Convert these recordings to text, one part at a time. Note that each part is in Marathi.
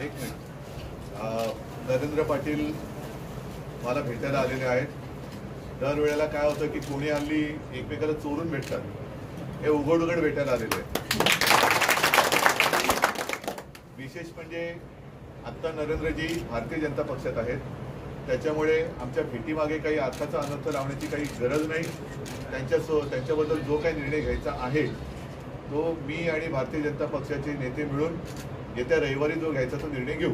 एक मिनिट नरेंद्र पाटील मला भेटायला आलेले आहेत. दरवेळेला काय होतं की कोणी हल्ली एकमेकाला चोरून भेटतात. हे उघड उघड भेटायला आलेले विशेष म्हणजे आत्ता नरेंद्रजी भारतीय जनता पक्षात आहेत. त्याच्यामुळे आमच्या भेटीमागे काही अर्थाचा अनर्थ लावण्याची काही गरज नाही. त्यांच्या सो त्यांच्याबद्दल जो काही निर्णय घ्यायचा आहे तो मी आणि भारतीय जनता पक्षाचे नेते मिळून येत्या रविवारी जो घ्यायचा तो निर्णय घेऊ.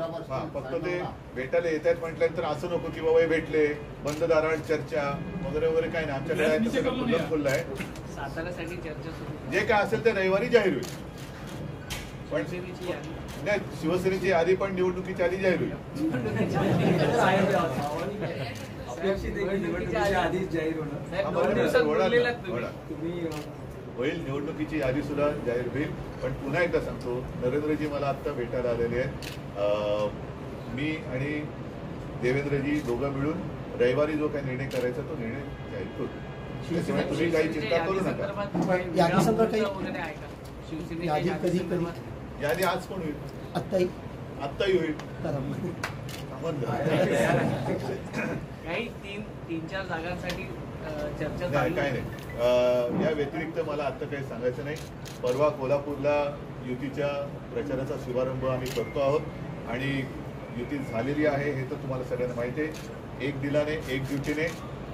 हा फक्त ते भेटायला येत आहेत म्हटल्यानंतर असं नको की बाबा हे भेटले बंद दारात चर्चा वगैरे वगैरे काय नाही. आमच्याकडे आहे तसं खुल्लं खुल्लं आहे. साताऱ्यासाठी चर्चा सुरू जे काय असेल ते रविवारी जाहीर होईल. पण नाही शिवसेनेची यादी पण निवडणुकीच्या आधी जाहीर होईल. आधीच जाहीर होणार होईल. निवडणुकीची यादी सुद्धा जाहीर होईल. पण पुन्हा एकदा सांगतो नरेंद्रजी मला आत्ता भेटायला आलेले आहेत. मी आणि देवेंद्रजी दोघं मिळून रविवारी जो काही निर्णय करायचा तो निर्णय जाहीर करू. त्याच्यामुळे तुम्ही काही चिंता करू नका. यादी आज पण होईल? आत्ताही. आत्ताही होईल. काही तीन तीन चार जागांसाठी चर्चा नाही चालू काय. नाही. या व्यतिरिक्त मला आत्ता काही सांगायचं नाही. परवा कोल्हापूरला युतीच्या प्रचाराचा शुभारंभ आम्ही करतो आहोत आणि युती झालेली आहे हे तर तुम्हाला सगळ्यांना माहिती आहे. एक दिलाने एक ड्युटीने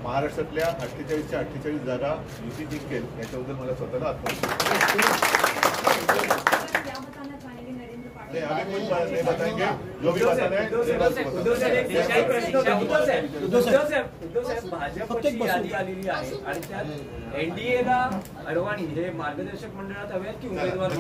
महाराष्ट्रातल्या अठ्ठेचाळीसच्या अठ्ठेचाळीस जागा युती जिंकेल याच्याबद्दल मला स्वतःला आत्मविश्वास कुछ नहीं बताएँगे। जो भी अडवाणी मार्गदर्शक मंडला हवे की उमेदवार